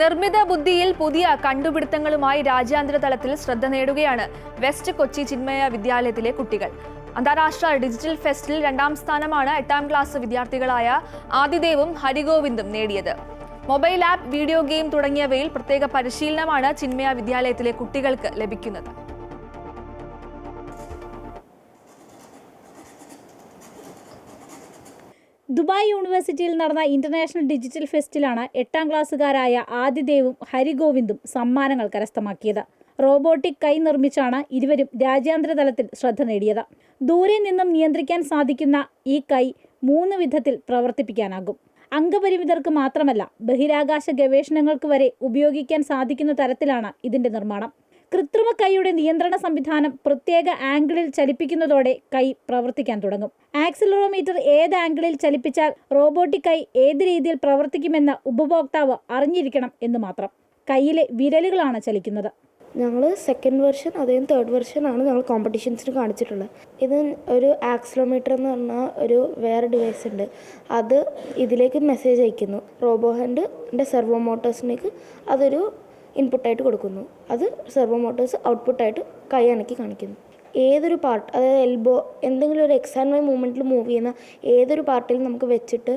നിർമ്മിത ബുദ്ധിയിൽ പുതിയ കണ്ടുപിടുത്തങ്ങളുമായി രാജ്യാന്തര തലത്തിൽ ശ്രദ്ധ നേടുകയാണ് വെസ്റ്റ് കൊച്ചി ചിന്മയ വിദ്യാലയത്തിലെ കുട്ടികൾ. അന്താരാഷ്ട്ര ഡിജിറ്റൽ ഫെസ്റ്റിൽ രണ്ടാം സ്ഥാനമാണ് എട്ടാം ക്ലാസ് വിദ്യാർത്ഥികളായ ആദിദേവും ഹരിഗോവിന്ദും നേടിയത്. മൊബൈൽ ആപ്പ് വീഡിയോ ഗെയിം തുടങ്ങിയവയിൽ പ്രത്യേക പരിശീലനമാണ് ചിന്മയ വിദ്യാലയത്തിലെ കുട്ടികൾക്ക് ലഭിക്കുന്നത്. ദുബായ് യൂണിവേഴ്സിറ്റിയിൽ നടന്ന ഇന്റർനാഷണൽ ഡിജിറ്റൽ ഫെസ്റ്റിലാണ് എട്ടാം ക്ലാസ്സുകാരായ ആദിദേവും ഹരിഗോവിന്ദും സമ്മാനങ്ങൾ കരസ്ഥമാക്കിയത്. റോബോട്ടിക് കൈ നിർമ്മിച്ചാണ് ഇരുവരും രാജ്യാന്തര തലത്തിൽ ശ്രദ്ധ നേടിയത്. ദൂരെ നിന്നും നിയന്ത്രിക്കാൻ സാധിക്കുന്ന ഈ കൈ മൂന്ന് വിധത്തിൽ പ്രവർത്തിപ്പിക്കാനാകും. അംഗപരിമിതർക്ക് മാത്രമല്ല ബഹിരാകാശ ഗവേഷണങ്ങൾക്ക് വരെ ഉപയോഗിക്കാൻ സാധിക്കുന്ന തരത്തിലാണ് ഇതിന്റെ നിർമ്മാണം. കൃത്രിമ കൈയുടെ നിയന്ത്രണ സംവിധാനം പ്രത്യേക ആംഗിളിൽ ചലിപ്പിക്കുന്നതോടെ കൈ പ്രവർത്തിക്കാൻ തുടങ്ങും. ആക്സിലറോമീറ്റർ ഏത് ആംഗിളിൽ ചലിപ്പിച്ചാൽ റോബോട്ടിക് കൈ ഏത് രീതിയിൽ പ്രവർത്തിക്കുമെന്ന് ഉപഭോക്താവ് അറിഞ്ഞിരിക്കണം എന്ന് മാത്രം. കൈയിലെ വിരലുകളാണ് ചലിക്കുന്നത്. ഞങ്ങൾ സെക്കൻഡ് വെർഷൻ അതേം തേർഡ് വെർഷൻ ആണ് ഞങ്ങൾ കോമ്പറ്റീഷൻസിന് കാണിച്ചിട്ടുള്ളത്. ഇത് ഒരു ആക്സിലോമീറ്റർ എന്ന് പറഞ്ഞാൽ ഒരു വേറെ ഡിവൈസ് ഉണ്ട്. അത് ഇതിലേക്ക് മെസ്സേജ് അയക്കുന്നു. റോബോ ഹാൻഡിന്റെ സെർവോ മോട്ടോഴ്സിലേക്ക് അതൊരു ഇൻപുട്ടായിട്ട് കൊടുക്കുന്നു. അത് സെർവോ മോട്ടോഴ്സ് ഔട്ട്പുട്ടായിട്ട് കൈ അനക്കി കാണിക്കുന്നു. ഏതൊരു പാർട്ട് അതായത് എൽബോ എന്തെങ്കിലും ഒരു എക്സാൻ വൈ മൂവ്മെന്റിൽ മൂവ് ചെയ്യുന്ന ഏതൊരു പാർട്ടിൽ നമുക്ക് വെച്ചിട്ട്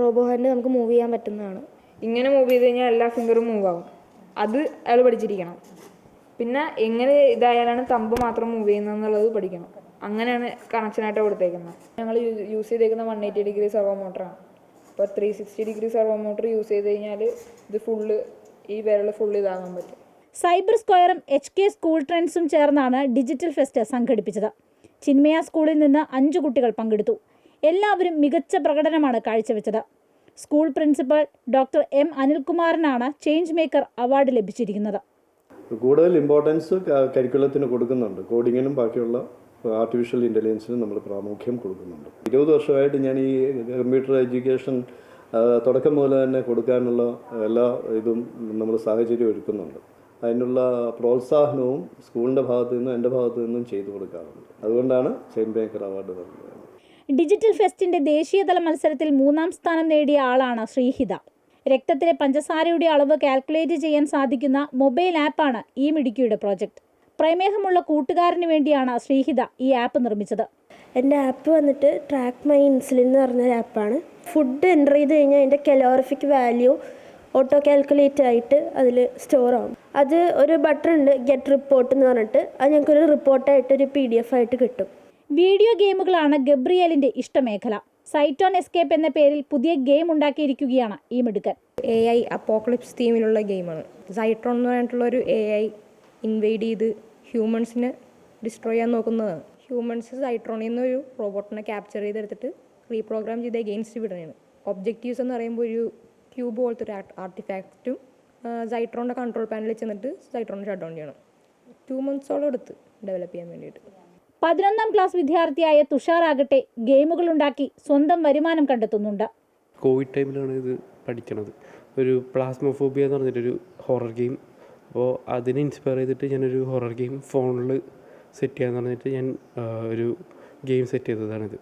റോബോ ഹാൻഡ് നമുക്ക് മൂവ് ചെയ്യാൻ പറ്റുന്നതാണ്. ഇങ്ങനെ മൂവ് ചെയ്ത് കഴിഞ്ഞാൽ എല്ലാ ഫിംഗറും മൂവ് ആവും. അത് അയാൾ പഠിച്ചിരിക്കണം. പിന്നെ എങ്ങനെ ഇതായാലാണ് തമ്പ് മാത്രം മൂവ് ചെയ്യുന്നത് എന്നുള്ളത് പഠിക്കണം. അങ്ങനെയാണ് കണക്ഷനായിട്ട് കൊടുത്തേക്കുന്നത്. ഞങ്ങൾ യൂസ് ചെയ്തേക്കുന്ന വൺ എയ്റ്റി ഡിഗ്രി സെർവോ മോട്ടറാണ് അപ്പോൾ three sixty degree servo motor use ചെയ്ത് കഴിഞ്ഞാൽ ഇത് ഫുള്ള് ഈ വിരൽ ഫുൾ ഇതാകാൻ പറ്റും. സൈബർ സ്ക്വയറും എച്ച് കെ സ്കൂൾ ട്രെൻഡ്സും ചേർന്നാണ് ഡിജിറ്റൽ ഫെസ്റ്റ് സംഘടിപ്പിച്ചത്. ചിന്മയ സ്കൂളിൽ നിന്ന് അഞ്ച് കുട്ടികൾ പങ്കെടുത്തു. എല്ലാവരും മികച്ച പ്രകടനമാണ് കാഴ്ചവെച്ചത്. സ്കൂൾ പ്രിൻസിപ്പൽ ഡോക്ടർ എം അനിൽകുമാറിനാണ് ചേഞ്ച് മേക്കർ അവാർഡ് ലഭിച്ചിരിക്കുന്നത്. കൂടുതൽ ഇമ്പോർട്ടൻസ് കരിക്കുലത്തിന് കൊടുക്കുന്നുണ്ട്. കോഡിങ്ങിനും ബാക്കിയുള്ള ആർട്ടിഫിഷ്യൽ ഇന്റലിജൻസിനും നമ്മൾ പ്രാമുഖ്യം കൊടുക്കുന്നുണ്ട്. ഇരുപത് വർഷമായിട്ട് ഞാൻ ഈ കമ്പ്യൂട്ടർ എഡ്യൂക്കേഷൻ തുടക്കം മുതൽ തന്നെ കൊടുക്കാനുള്ള എല്ലാ ഇതും നമ്മൾ സാഹചര്യം ഒരുക്കുന്നുണ്ട്. അതിനുള്ള പ്രോത്സാഹനവും സ്കൂളിന്റെ ഭാഗത്തു നിന്നും എന്റെ ഭാഗത്തു നിന്നും ചെയ്തു കൊടുക്കാറുണ്ട്. അതുകൊണ്ടാണ് ചെയിൻ ബേക്കർ അവാർഡ് നൽകുന്നത് ഡിജിറ്റൽ ഫെസ്റ്റിന്റെ ദേശീയതല മത്സരത്തിൽ മൂന്നാം സ്ഥാനം നേടിയ ആളാണ് ശ്രീഹിത. രക്തത്തിലെ പഞ്ചസാരയുടെ അളവ് കാൽക്കുലേറ്റ് ചെയ്യാൻ സാധിക്കുന്ന മൊബൈൽ ആപ്പാണ് ഈ മിടുക്കിയുടെ പ്രോജക്റ്റ് പ്രമേഹമുള്ള കൂട്ടുകാരന് വേണ്ടിയാണ് ശ്രീഹിത ഈ ആപ്പ് നിർമ്മിച്ചത്. എന്റെ ആപ്പ് വന്നിട്ട് ട്രാക്ക് മൈ ഇൻസുലിൻ എന്ന് പറഞ്ഞൊരു ആപ്പാണ്. ഫുഡ് എന്റർ ചെയ്ത് കഴിഞ്ഞാൽ അതിന്റെ കലോറിഫിക് വാല്യൂ ഓട്ടോ കാൽക്കുലേറ്റ് ആയിട്ട് അതിൽ സ്റ്റോർ ആവും. അത് ഒരു ബട്ടൺ ഉണ്ട് ഗെറ്റ് റിപ്പോർട്ട് എന്ന് പറഞ്ഞിട്ട്. അത് ഞങ്ങൾക്കൊരു റിപ്പോർട്ടായിട്ട് ഒരു പി ഡി എഫ് ആയിട്ട് കിട്ടും. വീഡിയോ ഗെയിമുകളാണ് ഗബ്രിയലിന്റെ ഇഷ്ടമേഖല. സൈറ്റോൺ എസ്കേപ്പ് എന്ന പേരിൽ പുതിയ ഗെയിം ഉണ്ടാക്കിയിരിക്കുകയാണ് ഈ മിടുക്കൻ. എ ഐ അപ്പോക്ലിപ്സ് തീമിലുള്ള ഗെയിമാണ് സൈട്രോൺ എന്ന് പറഞ്ഞിട്ടുള്ള ഒരു എ ഐ ഇൻവൈഡ് ചെയ്ത് ഹ്യൂമൻസിനെ ഡിസ്ട്രോയ് ചെയ്യാൻ നോക്കുന്നതാണ്. ഹ്യൂമൻസ് സൈട്രോണിൽ നിന്നൊരു റോബോട്ടിനെ ക്യാപ്ചർ ചെയ്തെടുത്തിട്ട് റീപ്രോഗ്രാം ചെയ്ത് എഗെയിൻസ്റ്റ് വിടുകയാണ് ഒബ്ജക്റ്റീവ്സ് എന്ന് പറയുമ്പോൾ ഒരു ക്യൂബ് പോലത്തെ ഒരു ആർട്ടിഫാക്റ്റും സൈട്രോണിന്റെ കൺട്രോൾ പാനലിൽ ചെന്നിട്ട് സൈട്രോൺ ഷട്ട് ഡൗൺ ചെയ്യണം. ടു മന്ത്സോളം എടുത്ത് ഡെവലപ്പ് ചെയ്യാൻ വേണ്ടിയിട്ട്. പതിനൊന്നാം ക്ലാസ് വിദ്യാർത്ഥിയായ തുഷാർ ആകട്ടെ ഗെയിമുകൾ ഉണ്ടാക്കി സ്വന്തം വരുമാനം കണ്ടെത്തുന്നുണ്ട്. കോവിഡ് ടൈമിലാണ് ഇത് പഠിക്കണത്. ഒരു പ്ലാസ്മോഫോബിയ എന്ന് പറഞ്ഞിട്ടൊരു ഹൊറർ ഗെയിം അപ്പോൾ അതിനെ ഇൻസ്പയർ ചെയ്തിട്ട് ഞാനൊരു ഹൊറർ ഗെയിം ഫോണിൽ സെറ്റ് ചെയ്യാന്ന് പറഞ്ഞിട്ട് ഞാൻ ഒരു ഗെയിം സെറ്റ് ചെയ്തതാണിത്.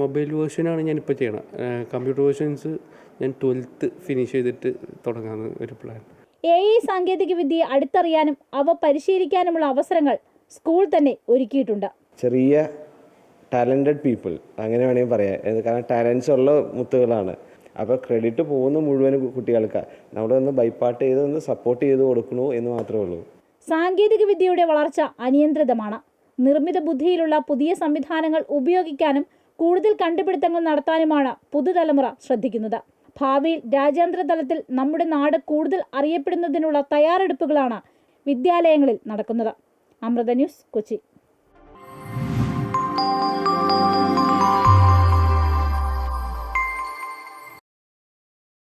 മൊബൈൽ വേർഷനാണ് ഞാനിപ്പോൾ ചെയ്യണം കമ്പ്യൂട്ടർ വേർഷൻസ് ഞാൻ ട്വൽത്ത് ഫിനിഷ് ചെയ്തിട്ട് തുടങ്ങാമെന്ന് ഒരു പ്ലാൻ എ ഐ സാങ്കേതികവിദ്യയെ അടുത്തറിയാനും അവ പരിശീലിക്കാനുമുള്ള അവസരങ്ങൾ സ്കൂൾ തന്നെ ഒരുക്കിയിട്ടുണ്ട്. ചെറിയ ടാലന്റഡ് പീപ്പിൾ അങ്ങനെ വേണമെങ്കിൽ പറയാം. കാരണം ടാലൻസ് ഉള്ള മുത്തുകളാണ്. അപ്പോൾ ക്രെഡിറ്റ് പോകുന്ന മുഴുവൻ കുട്ടികൾക്ക്. നമ്മളൊന്ന് ബൈപ്പാട്ട് ചെയ്ത് ഒന്ന് സപ്പോർട്ട് ചെയ്ത് കൊടുക്കണു എന്ന് മാത്രമേ ഉള്ളൂ. സാങ്കേതികവിദ്യയുടെ വളർച്ച അനിയന്ത്രിതമാണ്. നിർമ്മിത ബുദ്ധിയിലുള്ള പുതിയ സംവിധാനങ്ങൾ ഉപയോഗിക്കാനും കൂടുതൽ കണ്ടുപിടുത്തങ്ങൾ നടത്താനുമാണ് പുതുതലമുറ ശ്രദ്ധിക്കുന്നത്. ഭാവിയിൽ രാജ്യാന്തര തലത്തിൽ നമ്മുടെ നാട് കൂടുതൽ അറിയപ്പെടുന്നതിനുള്ള തയ്യാറെടുപ്പുകളാണ് വിദ്യാലയങ്ങളിൽ നടക്കുന്നത്. അമൃത ന്യൂസ് കൊച്ചി.